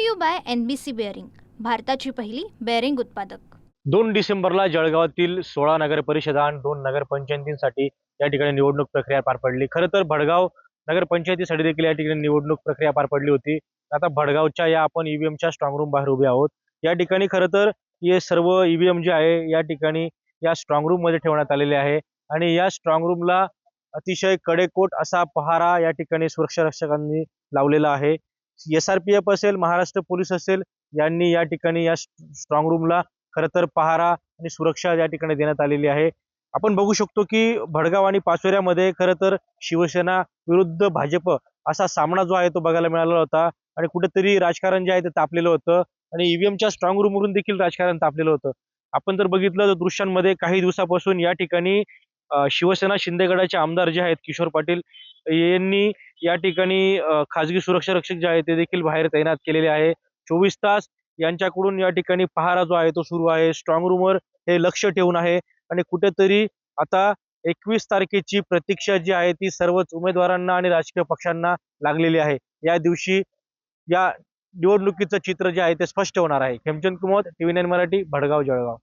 To you by N B C bearing भारताची पहिली bearing उत्पादक. दोन डिसेंबरला जळगावातील सोळा नगर परिषदा आणि दोन नगरपंचायतींसाठी या ठिकाणी निवडणूक प्रक्रिया पार पडली. खरं तर भडगाव नगरपंचायतीसाठी देखील या ठिकाणी निवडणूक प्रक्रिया पार पडली होती. आता भडगावच्या या आपण ईव्हीएमच्या स्ट्रॉंग रूम बाहेर उभे आहोत. या ठिकाणी खरं तर हे सर्व ईव्हीएम जे आहे या ठिकाणी या स्ट्रॉंग रूममध्ये ठेवण्यात आलेले आहे. आणि या स्ट्रॉंग रूमला अतिशय कडेकोट असा पहारा या ठिकाणी सुरक्षा रक्षकांनी लावलेला आहे. एस आर पी एफ असेल महाराष्ट्र पोलीस असेल यांनी या ठिकाणी या स्ट्रॉंग रूमला खरं तर पहारा आणि सुरक्षा या ठिकाणी देण्यात आलेली आहे. आपण बघू शकतो की भडगाव आणि पाचोऱ्यामध्ये खरं तर शिवसेना विरुद्ध भाजप असा सामना जो आहे तो बघायला मिळाला होता आणि कुठेतरी राजकारण जे आहे ते तापलेलं होतं आणि ईव्हीएमच्या स्ट्रॉंग रूमवरून देखील राजकारण तापलेलं होतं. आपण जर बघितलं तर दृश्यांमध्ये काही दिवसापासून या ठिकाणी शिवसेना शिंदेगडाचे आमदार जे आहेत किशोर पाटील यांनी या ठिकाणी खासगी खाजगी सुरक्षा रक्षक जे आहे ते देखील बाहेर तैनात केलेले आहे. चोवीस तास यांच्याकडून या ठिकाणी पहारा जो आहे तो सुरू आहे. स्ट्रॉंग रूमवर हे लक्ष ठेवून आहे. आणि कुठेतरी आता एकवीस तारखेची प्रतीक्षा जी आहे ती सर्वच उमेदवारांना आणि राजकीय पक्षांना लागलेली आहे. या दिवशी या निवडणुकीचं चित्र जे आहे ते स्पष्ट होणार आहे. Khemchand Kumod TV nine Marathi Bhadgaon Jalgaon.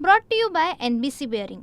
Brought to you by NBC bearing